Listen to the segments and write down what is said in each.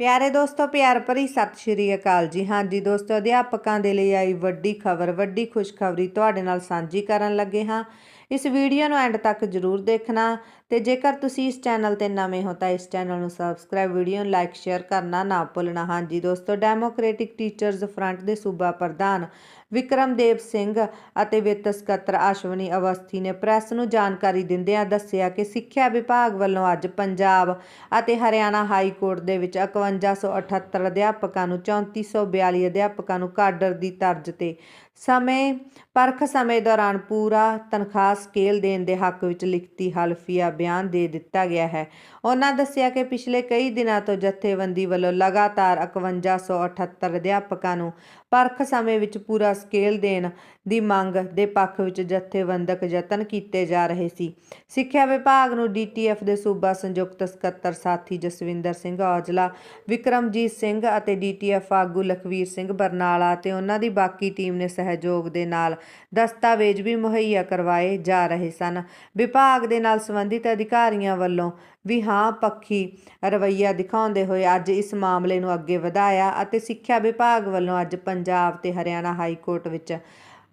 ਪਿਆਰੇ ਦੋਸਤੋ, ਪਿਆਰ ਭਰੀ ਸਤਿ ਸ਼੍ਰੀ ਅਕਾਲ ਜੀ। ਹਾਂਜੀ ਦੋਸਤੋ, ਅਧਿਆਪਕਾਂ ਦੇ ਲਈ ਆਈ ਵੱਡੀ ਖਬਰ, ਵੱਡੀ ਖੁਸ਼ਖਬਰੀ ਤੁਹਾਡੇ ਨਾਲ ਸਾਂਝੀ ਕਰਨ ਲੱਗੇ ਹਾਂ। ਇਸ ਵੀਡੀਓ ਨੂੰ ਐਂਡ ਤੱਕ ਜ਼ਰੂਰ ਦੇਖਣਾ ਤੇ ਜੇਕਰ ਤੁਸੀਂ ਇਸ ਚੈਨਲ ਤੇ ਨਵੇਂ ਹੋ ਤਾਂ ਇਸ ਚੈਨਲ ਨੂੰ ਸਬਸਕ੍ਰਾਈਬ, ਵੀਡੀਓ ਨੂੰ ਲਾਈਕ, ਸ਼ੇਅਰ ਕਰਨਾ ਨਾ ਭੁੱਲਣਾ। ਹਾਂਜੀ ਦੋਸਤੋ ਡੈਮੋਕ੍ਰੈਟਿਕ ਟੀਚਰਜ਼ ਫਰੰਟ ਦੇ ਸੂਬਾ ਪ੍ਰਧਾਨ ਵਿਕਰਮਦੇਵ ਸਿੰਘ ਅਤੇ ਵਿੱਤ ਸਕੱਤਰ ਅਸ਼ਵਨੀ ਅਵਸਥੀ ਨੇ ਪ੍ਰੈਸ ਨੂੰ ਜਾਣਕਾਰੀ ਦਿੰਦਿਆਂ ਦੱਸਿਆ ਕਿ ਸਿੱਖਿਆ ਵਿਭਾਗ ਵੱਲੋਂ ਅੱਜ ਪੰਜਾਬ ਅਤੇ ਹਰਿਆਣਾ ਹਾਈ ਕੋਰਟ ਦੇ ਵਿੱਚ 5178 ਅਧਿਆਪਕਾਂ ਨੂੰ 3442 ਅਧਿਆਪਕਾਂ ਨੂੰ ਕਾਡਰ ਦੀ ਤਰਜ਼ ਤੇ ਸਮੇਂ, ਪਰਖ ਸਮੇਂ ਦੌਰਾਨ ਪੂਰਾ ਤਨਖਾਹ ਸਕੇਲ ਦੇਣ ਦੇ ਹੱਕ ਵਿੱਚ ਲਿਖਤੀ ਹਲਫੀਆ ਬਿਆਨ ਦੇ ਦਿੱਤਾ ਗਿਆ ਹੈ। ਉਹਨਾਂ ਦੱਸਿਆ ਕਿ ਪਿਛਲੇ ਕਈ ਦਿਨਾਂ ਤੋਂ ਜਥੇਬੰਦੀ ਵੱਲੋਂ ਲਗਾਤਾਰ 5178 ਅਧਿਆਪਕਾਂ ਨੂੰ ਪਰਖ ਸਮੇਂ ਵਿੱਚ ਪੂਰਾ ਸਕੇਲ ਦੇਣ ਦੀ ਮੰਗ ਦੇ ਪੱਖ ਵਿੱਚ ਜਥੇਬੰਦਕ ਯਤਨ ਕੀਤੇ ਜਾ ਰਹੇ ਸੀ। ਸਿੱਖਿਆ ਵਿਭਾਗ ਨੂੰ ਡੀਟੀਐਫ ਦੇ ਸੂਬਾ ਸੰਯੁਕਤ ਸਕੱਤਰ ਸਾਥੀ ਜਸਵਿੰਦਰ ਸਿੰਘ ਔਜਲਾ, ਵਿਕਰਮਜੀਤ ਸਿੰਘ ਅਤੇ ਡੀਟੀਐਫ ਆਗੂ ਲਖਵੀਰ ਸਿੰਘ ਬਰਨਾਲਾ ਤੇ ਉਹਨਾਂ ਦੀ ਬਾਕੀ ਟੀਮ ਨੇ ਸਹਿਯੋਗ ਦੇ ਨਾਲ ਦਸਤਾਵੇਜ਼ ਵੀ ਮੁਹੱਈਆ ਕਰਵਾਏ ਜਾ ਰਹੇ ਸਨ। ਵਿਭਾਗ ਦੇ ਨਾਲ ਸੰਬੰਧਿਤ ਅਧਿਕਾਰੀਆਂ ਵੱਲੋਂ ਵੀ ਹਾਂ ਪੱਖੀ ਰਵੱਈਆ ਦਿਖਾਉਂਦੇ ਹੋਏ ਅੱਜ ਇਸ ਮਾਮਲੇ ਨੂੰ ਅੱਗੇ ਵਧਾਇਆ ਅਤੇ ਸਿੱਖਿਆ ਵਿਭਾਗ ਵੱਲੋਂ ਅੱਜ ਪੰਜਾਬ ਤੇ ਹਰਿਆਣਾ ਹਾਈ ਕੋਰਟ ਵਿੱਚ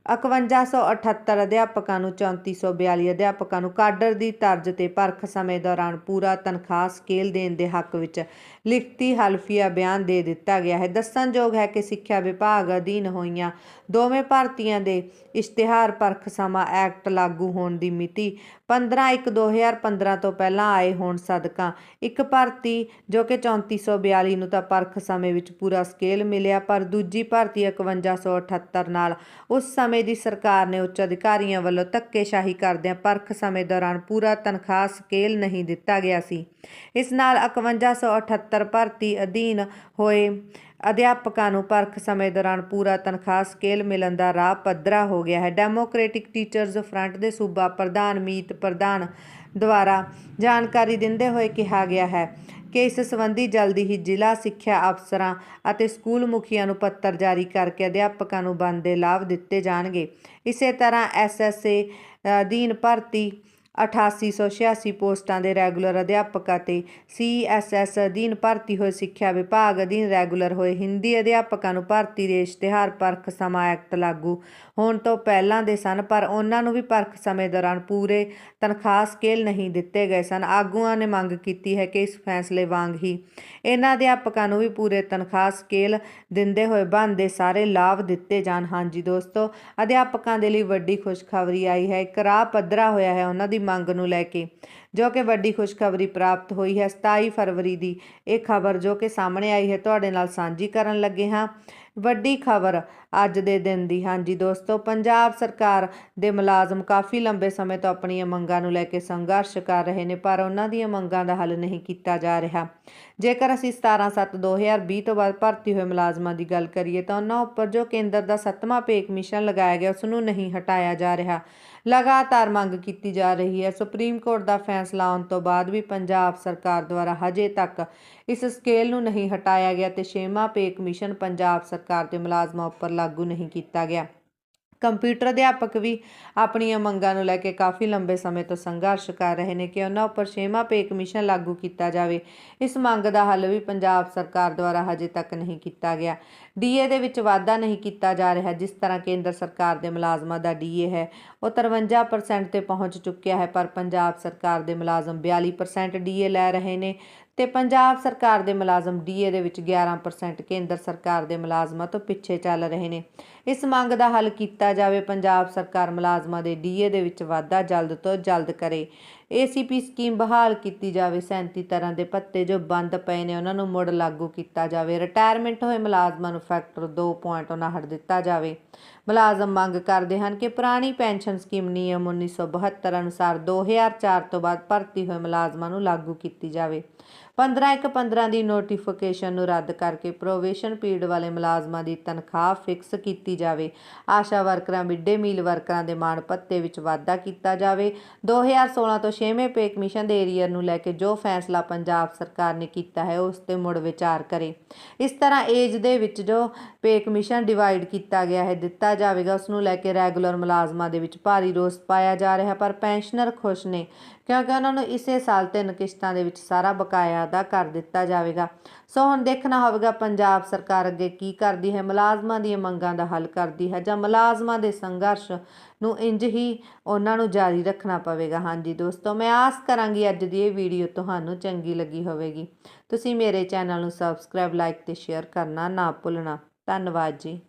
5178 ਅਧਿਆਪਕਾਂ ਨੂੰ 3442 ਅਧਿਆਪਕਾਂ ਨੂੰ ਕਾਡਰ ਦੀ ਤਰਜ਼ ਤੇ ਪਰਖ ਸਮੇਂ ਦੌਰਾਨ ਪੂਰਾ ਤਨਖਾਹ ਸਕੇਲ ਦੇਣ ਦੇ ਹੱਕ ਵਿੱਚ ਲਿਖਤੀ ਹਲਫੀਆ ਬਿਆਨ ਦੇ ਦਿੱਤਾ ਗਿਆ ਹੈ। ਦੱਸਣਯੋਗ ਹੈ ਕਿ ਸਿੱਖਿਆ ਵਿਭਾਗ ਅਧੀਨ ਹੋਈਆਂ ਦੋਵੇਂ ਭਰਤੀਆਂ ਦੇ ਇਸ਼ਤਿਹਾਰ ਪਰਖ ਸਮਾਂ ਐਕਟ ਲਾਗੂ ਹੋਣ ਦੀ ਮਿਤੀ 15/1/2015 ਤੋਂ ਪਹਿਲਾਂ ਆਏ ਹੋਣ ਸਦਕਾ ਇੱਕ ਭਰਤੀ ਜੋ ਕਿ 3442 ਨੂੰ ਤਾਂ ਪਰਖ ਸਮੇਂ ਵਿੱਚ ਪੂਰਾ ਸਕੇਲ ਮਿਲਿਆ, ਪਰ ਦੂਜੀ ਭਰਤੀ 5178 ਨਾਲ ਉਸ ਸਮੇਂ ਦੀ ਸਰਕਾਰ ਨੇ ਉੱਚ ਅਧਿਕਾਰੀਆਂ ਵੱਲੋਂ ਧੱਕੇਸ਼ਾਹੀ ਕਰਦਿਆਂ ਪਰਖ ਸਮੇਂ ਦੌਰਾਨ ਪੂਰਾ ਤਨਖਾਹ ਸਕੇਲ ਨਹੀਂ ਦਿੱਤਾ ਗਿਆ ਸੀ। ਇਸ ਨਾਲ 5178 ਭਰਤੀ ਅਧੀਨ ਹੋਏ ਅਧਿਆਪਕਾਂ ਨੂੰ ਪਰਖ ਸਮੇਂ ਦੌਰਾਨ ਪੂਰਾ ਤਨਖਾਹ ਸਕੇਲ ਮਿਲਣ ਦਾ ਰਾਹ ਪੱਧਰਾ ਹੋ ਗਿਆ ਹੈ। ਡੈਮੋਕ੍ਰੈਟਿਕ ਟੀਚਰਜ਼ ਫਰੰਟ ਦੇ ਸੂਬਾ ਪ੍ਰਧਾਨ ਮੀਤ ਪ੍ਰਧਾਨ ਦੁਆਰਾ ਜਾਣਕਾਰੀ ਦਿੰਦੇ ਹੋਏ ਕਿਹਾ ਗਿਆ ਹੈ ਕਿ ਇਸ ਸੰਬੰਧੀ ਜਲਦੀ ਹੀ ਜ਼ਿਲ੍ਹਾ ਸਿੱਖਿਆ ਅਫਸਰਾਂ ਅਤੇ ਸਕੂਲ ਮੁਖੀਆਂ ਨੂੰ ਪੱਤਰ ਜਾਰੀ ਕਰਕੇ ਅਧਿਆਪਕਾਂ ਨੂੰ ਬਣਦੇ ਲਾਭ ਦਿੱਤੇ ਜਾਣਗੇ। ਇਸੇ ਤਰ੍ਹਾਂ ਐਸਐਸਏ ਅਧੀਨ ਭਰਤੀ 8886 ਪੋਸਟਾਂ ਦੇ ਰੈਗੂਲਰ ਅਧਿਆਪਕ ਅਤੇ ਸੀਐਸਐਸ ਅਧੀਨ ਭਰਤੀ ਹੋਏ ਸਿੱਖਿਆ ਵਿਭਾਗ ਅਧੀਨ ਰੈਗੂਲਰ ਹੋਏ ਹਿੰਦੀ ਅਧਿਆਪਕਾਂ ਨੂੰ ਭਰਤੀ ਦੇ ਇਸ਼ਤਿਹਾਰ ਪਰਖ ਸਮਾਂ ਐਕਟ ਲਾਗੂ। ਹੋਣ ਤੋਂ ਪਹਿਲਾਂ ਦੇ ਸਨ, ਪਰ ਉਹਨਾਂ ਨੂੰ ਵੀ ਪਰਖ ਸਮੇਂ ਦੌਰਾਨ ਪੂਰੇ ਤਨਖਾਹ ਸਕੇਲ ਨਹੀਂ ਦਿੱਤੇ ਗਏ ਸਨ। ਆਗੂਆਂ ਨੇ ਮੰਗ ਕੀਤੀ ਹੈ ਕਿ ਇਸ ਫੈਸਲੇ ਵਾਂਗ ਹੀ ਇਹਨਾਂ ਅਧਿਆਪਕਾਂ ਨੂੰ ਵੀ ਪੂਰੇ ਤਨਖਾਹ ਸਕੇਲ ਦਿੰਦੇ ਹੋਏ ਬਣਦੇ ਸਾਰੇ ਲਾਭ ਦਿੱਤੇ ਜਾਣ। ਹਾਂਜੀ ਦੋਸਤੋ, ਅਧਿਆਪਕਾਂ ਦੇ ਲਈ ਵੱਡੀ ਖੁਸ਼ਖਬਰੀ ਆਈ ਹੈ। ਇੱਕ ਰਾਹ ਪੱਧਰਾ ਹੋਇਆ ਹੈ। ਉਹਨਾਂ ਦੀ ਮੰਗ ਨੂੰ ਲੈ ਕੇ। ਜੋ ਕਿ ਵੱਡੀ ਖੁਸ਼ਖਬਰੀ ਪ੍ਰਾਪਤ ਹੋਈ ਹੈ 27 ਫਰਵਰੀ ਦੀ। ਇਹ ਖਬਰ ਜੋ ਕਿ ਸਾਹਮਣੇ ਆਈ ਹੈ, ਤੁਹਾਡੇ ਨਾਲ ਸਾਂਝੀ ਕਰਨ ਲੱਗੇ ਹਾਂ। ਵੱਡੀ ਖਬਰ ਅੱਜ ਦੇ ਦਿਨ ਦੀ। ਹਾਂਜੀ ਦੋਸਤੋ, ਪੰਜਾਬ ਸਰਕਾਰ ਦੇ ਮੁਲਾਜ਼ਮ ਕਾਫੀ ਲੰਬੇ ਸਮੇਂ ਤੋਂ ਆਪਣੀਆਂ ਮੰਗਾਂ ਨੂੰ ਲੈ ਕੇ ਸੰਘਰਸ਼ ਕਰ ਰਹੇ ਨੇ, ਪਰ ਉਹਨਾਂ ਦੀਆਂ ਮੰਗਾਂ ਦਾ ਹੱਲ ਨਹੀਂ ਕੀਤਾ ਜਾ ਰਿਹਾ। ਜੇਕਰ ਅਸੀਂ 17/7/2020 ਤੋਂ ਬਾਅਦ ਭਰਤੀ ਹੋਏ ਮੁਲਾਜ਼ਮਾਂ ਦੀ ਗੱਲ ਕਰੀਏ, ਤਾਂ ਉਹਨਾਂ ਉੱਪਰ ਜੋ ਕੇਂਦਰ ਦਾ 7ਵਾਂ ਪੇ ਕਮਿਸ਼ਨ ਲਗਾਇਆ ਗਿਆ ਉਸ ਨੂੰ ਨਹੀਂ ਹਟਾਇਆ ਜਾ ਰਿਹਾ। ਲਗਾਤਾਰ ਮੰਗ ਕੀਤੀ ਜਾ ਰਹੀ ਹੈ। ਸੁਪਰੀਮ ਕੋਰਟ ਦਾ ਫੈਸਲਾ ਆਉਣ ਤੋਂ ਬਾਅਦ ਵੀ ਪੰਜਾਬ ਸਰਕਾਰ ਦੁਆਰਾ ਹਜੇ ਤੱਕ ਇਸ ਸਕੇਲ ਨੂੰ ਨਹੀਂ ਹਟਾਇਆ ਗਿਆ ਤੇ ਛੇਵਾਂ ਪੇ ਕਮਿਸ਼ਨ ਪੰਜਾਬ ਸਰਕਾਰ ਦੇ ਮੁਲਾਜ਼ਮਾਂ ਉੱਪਰ ਲਾਗੂ ਨਹੀਂ ਕੀਤਾ ਗਿਆ। ਕੰਪਿਊਟਰ ਅਧਿਆਪਕ ਵੀ ਆਪਣੀਆਂ ਮੰਗਾਂ ਨੂੰ ਲੈ ਕੇ ਕਾਫੀ ਲੰਬੇ ਸਮੇਂ ਤੋਂ ਸੰਘਰਸ਼ ਕਰ ਰਹੇ ਨੇ ਕਿ ਉਹਨਾਂ ਉੱਪਰ ਛੇਵਾਂ ਪੇ ਕਮਿਸ਼ਨ ਲਾਗੂ ਕੀਤਾ ਜਾਵੇ। ਇਸ ਮੰਗ ਦਾ ਹੱਲ ਵੀ ਪੰਜਾਬ ਸਰਕਾਰ ਦੁਆਰਾ ਹਜੇ ਤੱਕ ਨਹੀਂ ਕੀਤਾ ਗਿਆ। ਡੀਏ ਦੇ ਵਿੱਚ ਵਾਧਾ ਨਹੀਂ ਕੀਤਾ ਜਾ ਰਿਹਾ, ਜਿਸ ਤਰ੍ਹਾਂ ਕੇਂਦਰ ਸਰਕਾਰ ਦੇ ਮੁਲਾਜ਼ਮਾਂ ਦਾ ਡੀਏ ਹੈ। ਉਹ 53% ਤੇ ਪਹੁੰਚ ਚੁੱਕਿਆ ਹੈ, ਪਰ ਪੰਜਾਬ ਸਰਕਾਰ ਦੇ ਮੁਲਾਜ਼ਮ 42% ਡੀਏ ਲੈ ਰਹੇ ਨੇ। ਤੇ ਪੰਜਾਬ ਸਰਕਾਰ ਦੇ ਮੁਲਾਜ਼ਮ ਡੀਏ ਦੇ ਵਿੱਚ 11% ਕੇਂਦਰ ਸਰਕਾਰ ਦੇ ਮੁਲਾਜ਼ਮਾਂ ਤੋਂ ਪਿੱਛੇ ਚੱਲ ਰਹੇ ਨੇ। ਇਸ ਮੰਗ ਦਾ ਹੱਲ ਕੀਤਾ ਜਾਵੇ, ਪੰਜਾਬ ਸਰਕਾਰ ਮੁਲਾਜ਼ਮਾਂ ਦੇ ਡੀਏ ਦੇ ਵਿੱਚ ਵਾਧਾ ਜਲਦ ਤੋਂ ਜਲਦ ਕਰੇ। ਏਸੀਪੀ ਸਕੀਮ ਬਹਾਲ ਕੀਤੀ ਜਾਵੇ 37 ਤਰ੍ਹਾਂ ਦੇ ਪੱਤੇ ਜੋ ਬੰਦ ਪਏ ਨੇ, ਉਹਨਾਂ ਨੂੰ ਮੁੜ ਲਾਗੂ ਕੀਤਾ ਜਾਵੇ। ਰਿਟਾਇਰਮੈਂਟ ਹੋਏ ਮੁਲਾਜ਼ਮਾਂ ਨੂੰ ਫੈਕਟਰ 2.59 ਦਿੱਤਾ ਜਾਵੇ। ਮੁਲਾਜ਼ਮ ਮੰਗ ਕਰਦੇ ਹਨ ਕਿ ਪੁਰਾਣੀ ਪੈਨਸ਼ਨ ਸਕੀਮ ਨਿਯਮ 1972 ਅਨੁਸਾਰ 2004 ਤੋਂ ਬਾਅਦ ਭਰਤੀ ਹੋਏ ਮੁਲਾਜ਼ਮਾਂ ਨੂੰ ਲਾਗੂ ਕੀਤੀ ਜਾਵੇ। 15 ਇੱਕ 15 ਦੀ ਨੋਟੀਫਿਕੇਸ਼ਨ ਨੂੰ ਰੱਦ ਕਰਕੇ ਪ੍ਰੋਵੇਸ਼ਨ ਪੀਰੀਅਡ ਵਾਲੇ ਮੁਲਾਜ਼ਮਾਂ ਦੀ ਤਨਖਾਹ ਫਿਕਸ ਕੀਤੀ ਜਾਵੇ। ਆਸ਼ਾ ਵਰਕਰਾਂ ਮਿੱਡੇ ਮੀਲ ਵਰਕਰਾਂ ਦੇ ਮਾਣ ਭੱਤੇ ਵਿੱਚ ਵਾਧਾ ਕੀਤਾ ਜਾਵੇ। 2016 ਤੋਂ 6ਵੇਂ ਪੇ ਕਮਿਸ਼ਨ ਦੇ ਏਰੀਅਰ ਨੂੰ ਲੈ ਕੇ ਜੋ ਫੈਸਲਾ ਪੰਜਾਬ ਸਰਕਾਰ ਨੇ ਕੀਤਾ ਹੈ, ਉਸ ਤੇ ਮੁੜ ਵਿਚਾਰ ਕਰੇ। ਇਸ ਤਰ੍ਹਾਂ ਏਜ ਦੇ ਵਿੱਚ ਜੋ ਪੇ ਕਮਿਸ਼ਨ ਡਿਵਾਈਡ ਕੀਤਾ ਗਿਆ ਹੈ, ਦਿੱਤਾ ਜਾਵੇਗਾ ਉਸ ਨੂੰ ਲੈ ਕੇ ਰੈਗੂਲਰ ਮੁਲਾਜ਼ਮਾਂ ਦੇ ਵਿੱਚ ਭਾਰੀ ਰੋਸ ਪਾਇਆ ਜਾ ਰਿਹਾ, ਪਰ ਪੈਨਸ਼ਨਰ ਖੁਸ਼ ਨੇ, ਕਿਉਂਕਿ ਉਹਨਾਂ ਨੂੰ ਇਸੇ ਸਾਲ ਤਿੰਨ ਕਿਸ਼ਤਾਂ ਦੇ ਵਿੱਚ ਸਾਰਾ ਬਕਾਇਆ ਬਕਾਇਆ ਕਰ ਦਿੱਤਾ ਜਾਵੇਗਾ। ਸੋ ਹੁਣ ਦੇਖਣਾ ਹੋਵੇਗਾ ਪੰਜਾਬ ਸਰਕਾਰ ਅੱਗੇ ਕੀ ਕਰਦੀ ਹੈ। ਮੁਲਾਜ਼ਮਾਂ ਦੀਆਂ ਮੰਗਾਂ ਦਾ ਹੱਲ ਕਰਦੀ ਹੈ ਜਾਂ ਮੁਲਾਜ਼ਮਾਂ ਦੇ ਸੰਘਰਸ਼ ਨੂੰ ਇੰਜ ਹੀ ਉਹਨਾਂ ਨੂੰ ਜਾਰੀ ਰੱਖਣਾ ਪਵੇਗਾ। ਹਾਂਜੀ ਦੋਸਤੋ, ਮੈਂ ਆਸ ਕਰਾਂਗੀ ਅੱਜ ਦੀ ਇਹ ਵੀਡੀਓ ਤੁਹਾਨੂੰ ਚੰਗੀ ਲੱਗੀ ਹੋਵੇਗੀ। ਤੁਸੀਂ ਮੇਰੇ ਚੈਨਲ ਨੂੰ ਸਬਸਕ੍ਰਾਈਬ ਲਾਈਕ ਤੇ ਸ਼ੇਅਰ ਕਰਨਾ ਨਾ ਭੁੱਲਣਾ। ਧੰਨਵਾਦ ਜੀ।